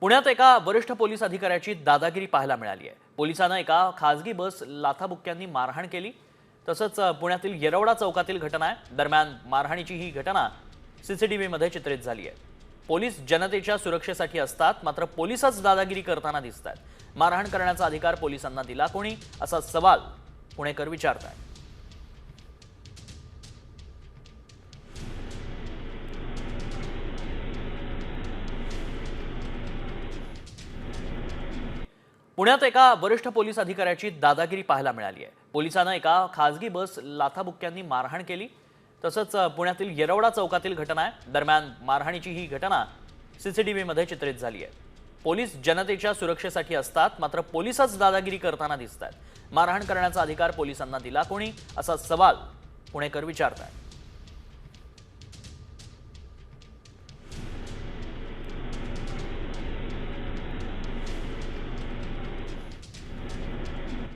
पुण्यात एका वरिष्ठ पोलीस अधिकाऱ्याची दादागिरी पाहायला मिळाली आहे. पोलिसांना एका खासगी बस लाथाबुक्क्यांनी मारहाण केली. तसंच पुण्यातील येरवडा चौकातील घटना आहे. दरम्यान मारहाणीची ही घटना सीसीटीव्हीमध्ये चित्रित झाली आहे. पोलीस जनतेच्या सुरक्षेसाठी असतात मात्र पोलीसच दादागिरी करताना दिसत आहेत मारहाण करण्याचा अधिकार पोलिसांना दिला कोणी? असा सवाल पुणेकर विचारत पुण्यात एका वरिष्ठ पोलीस अधिकाऱ्याची दादागिरी पाहायला मिळाली आहे. पोलिसांना एका खासगी बस लाथाबुक्क्यांनी मारहाण केली. तसंच पुण्यातील येरवडा चौकातील घटना आहे. दरम्यान मारहाणीची ही घटना सीसीटीव्हीमध्ये चित्रित झाली आहे. पोलीस जनतेच्या सुरक्षेसाठी असतात मात्र पोलिसच दादागिरी करताना दिसत आहेत मारहाण करण्याचा अधिकार पोलिसांना दिला कोणी? असा सवाल पुणेकर विचारत आहेत